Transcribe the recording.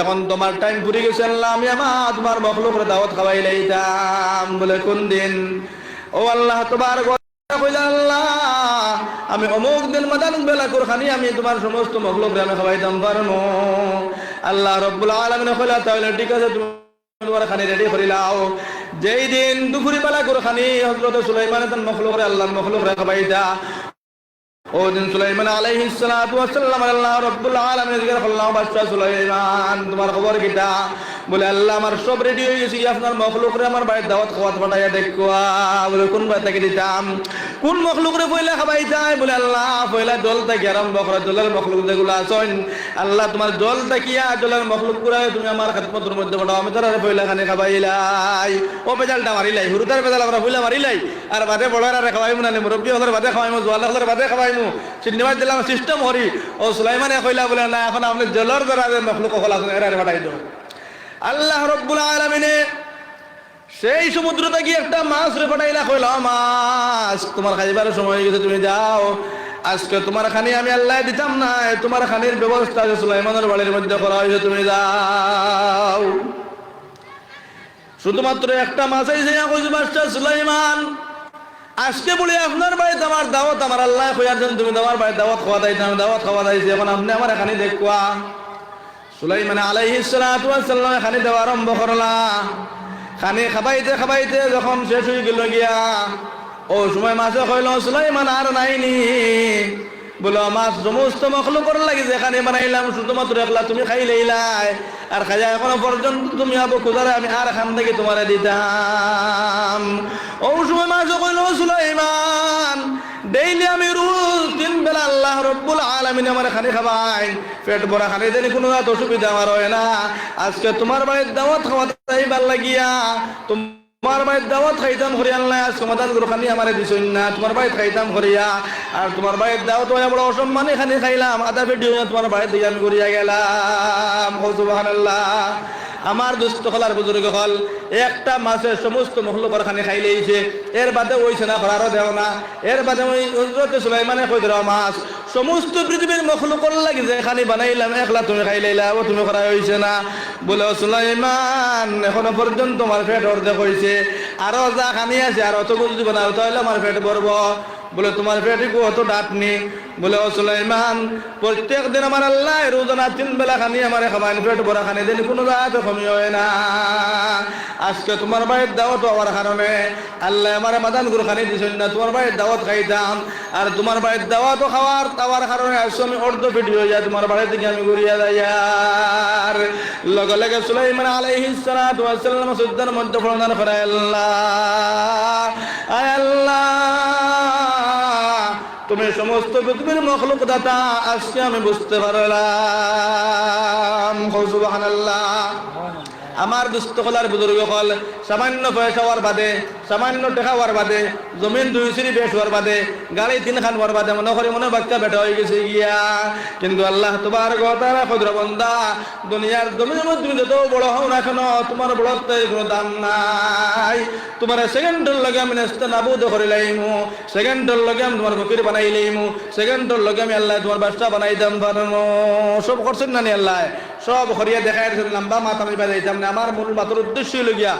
এখন তোমার টাইম পুরি গেছে, আল্লাহ, আমি আমার তোমার মখলুকের দাওয়াত খাওয়াই লাইতাম। বলে, কোন দিন? ও আল্লাহ, তোমার আল্লাহ, আমি অমুক দিন মাদান বেলা কোরখানি আমি তোমার সমস্ত মখলুক আমি খাওয়াইতাম, পারব? আল্লাহ রব্বুল আলমিনে কইলা, তাহলে ঠিক আছে, তুমি তোমার খানি রেডি করে লাও যেই দিন দুপুরি বেলা কোরখানি হজরত সুলাইমান মখলুক আল্লাহ মখলুক রে খাওয়াইতা ওদিন সুলাইমান আলাইহি সালাতু ওয়াস সালাম আল্লাহ রাব্বুল আলামিন জিজ্ঞাসা করলাম বাদশা সুলাইমান তোমার খবর কিটা? বলে, আল্লাহ আমার সব রেডি হয়ে গেছে আপনার মখলুকরে আমার বাড়ির দাওয়াত খাওয়াত পাঠাইয়া দেখো। বলে, কোন বাড়ি থেকে দিতাম? কোন মখলুকরে পয়লা খাবাই তাই বলে আল্লাহ পয়লা জল থেকে আরম্ভ করে জলের মখলুক যেগুলো আছেন, আল্লাহ তোমার জল তাকিয়া জলের মখলুক পুরাই তুমি আমার খেদমতের মধ্যে পাঠাও আমি তার পয়লা খানে খাবাইলাই ও বেজালটা মারিলাই হুরুতার বেজাল আমরা পয়লা মারিলাই আর বাদে বড় আর খাওয়াই না মুরব্বী হলের বাদে খাওয়াইমু জোয়াল হলের বাদে খাওয়াইমু চিন্নিবাদ দিলাম সিস্টেম হরি। ও সুলাইমানে কইলা, বলে না, এখন আপনি জলর দ্বারা মখলুক হল আছেন এরা পাঠাই দেব আল্লাহ রব্বুল আলমিনে সেই সমুদ্র থেকে একটা মাছ রে পাঠাইলা, কইল মাছ, তোমার খাইবার সময় গেছে, তুমি যাও। আজকে তোমার খানি আমি আল্লাহ দিতাম না তোমার খানির ব্যবস্থা আছে, সুলাইমানের বাড়ির মধ্যে করা হয়েছে, তুমি যাও। শুধুমাত্র একটা মাছ আইছে কইছে মাছটা সুলাইমান। আজকে বলি, আপনার বাড়িতে আমার দাওয়াত, আমার আল্লাহ কইয়াছেন তুমি তোমার বাড়িতে দাওয়াত খাওয়া দাইতে আমি দাওয়াত খাওয়া দাইছি এখন আপনি আমার এখানে দেখুয়া। সুলাইমান আলাইহিস সালাম এখানে দেওয়া আরম্ভ করলা। খানি খাবাইতে খাবাইতে যখন শেষ হয়ে গেল গিয়া, ও সময় মাছে কইল, সুলাইমান, আর নাইনি। বলো, মাছ সমস্ত মখলুকর লাগে যেখানে বানাইলাম, শুধুমাত্র একলা তুমি খাই লইলাই আর খাইয়া এখনও পর্যন্ত তুমি আবু খুদারে, আমি আর খান থেকে তোমার দিতাম। ও সময় মাছ কইল, সুলাইমান ডেইলি আমি রোজ তিন বেলা আল্লাহ রব্বুল আলমিন আমার খানি খাবাই। পেট ভরা খানি দেনি, কোনো এত অসুবিধা আমার হয় না। আজকে তোমার বাড়ির দাওয়াত খাওয়া তাই ভালো লাগিয়া। তোমার বাড়ির দাওয়াত খাইতাম করি আল্লাহ আজ সমাধান করে খানি আমার দিছই না। তোমার বাড়ির খাইতাম করিয়া। আর তোমার বাড়ির দাওয়াত হয়ে বড় অসম্মানে খানি খাইলাম। আধা ভিডিও তোমার দিকে আমি করিয়া গেলাম। সুবাহ আমার দুস্থ হলার বুজুর্গ হল একটা মাছের সমস্ত মহলকর খানি খাই লেইছে। এর বাদে ওইছে না করারও দেও না। এর বাদে ওই হজরত সুলাইমানে কই দেওয়া মাছ। সমস্ত পৃথিবীর মখলুকর লাগি যে খানি বানাইলাম, একলা তুমি খাই লাইলা, ও তুমি করা হয়েছে না। বলে সুলাইমান, এখনও পর্যন্ত আমার পেট অর্ধেক হয়েছে আরও যা খানি আছে, আর অত যদি বানাও তাহলে আমার পেট ভরব। বলে, তোমার পেটে অত ডাটনি বলে, ও সুলাইমান, প্রত্যেক দিন আমার আল্লাহ রোজানা তিন বেলা খানি আমার খাবাইন পেট ভরা খানি দিন, কোনো রাত কমি হয় না। আজকে তোমার বাড়ির দাওয়াত হওয়ার কারণে আল্লাহ আমার মাদান গুরু খানি দিছেন না, তোমার বাড়ির দাওয়াত খাইতাম। আর তোমার বাড়ির দাওয়াত খাওয়ার খাওয়ার কারণে আজকে আমি অর্ধ পেটি হয়ে যায় তোমার বাড়ির দিকে আমি ঘুরিয়া যাই। আর লগে লগে সুলাইমান আলাইহিস সালাতু ওয়াস সালাম সুদ্দার মধ্যে প্রদান করে তুমি সমস্ত পৃথিবীর মখলুক দাতা আজকে আমি বুঝতে পারলাম। সুবহানাল্লাহ। আমার দুস্থ হলার বুজুর্গ হল সামান্য পয়সা হওয়ার বাদে, সামান্য টাকা হওয়ার বাদে, জমিন দুই সিঁড়ি বেশ হওয়ার বাদে, গাড়ি তিন খান হওয়ার বাদে, মনে করি মনে বাচ্চা বেটা হয়ে গেছে গিয়া। কিন্তু আল্লাহ তোমার গতারা বন্দা দুনিয়ার জমিনের তুমি যত বড় হও না কেন, তোমার বড়ত্বের কোনো দাম নাই। তোমার সেকেন্ডের লগে আমি নেস্তে নাবুদ করে লাইমু, সেকেন্ডের লগে আমি তোমার ফকির বানাই লাইমু, সেকেন্ডের লগে আমি আল্লাহ তোমার বাচ্চা বানাই দাম পারমো সব করছেন না নি আল্লাহ? সব হরিয়া দেখাই লম্বা মাথা আমি না আমার মূল মাথার উদ্দেশ্য হইল গিয়া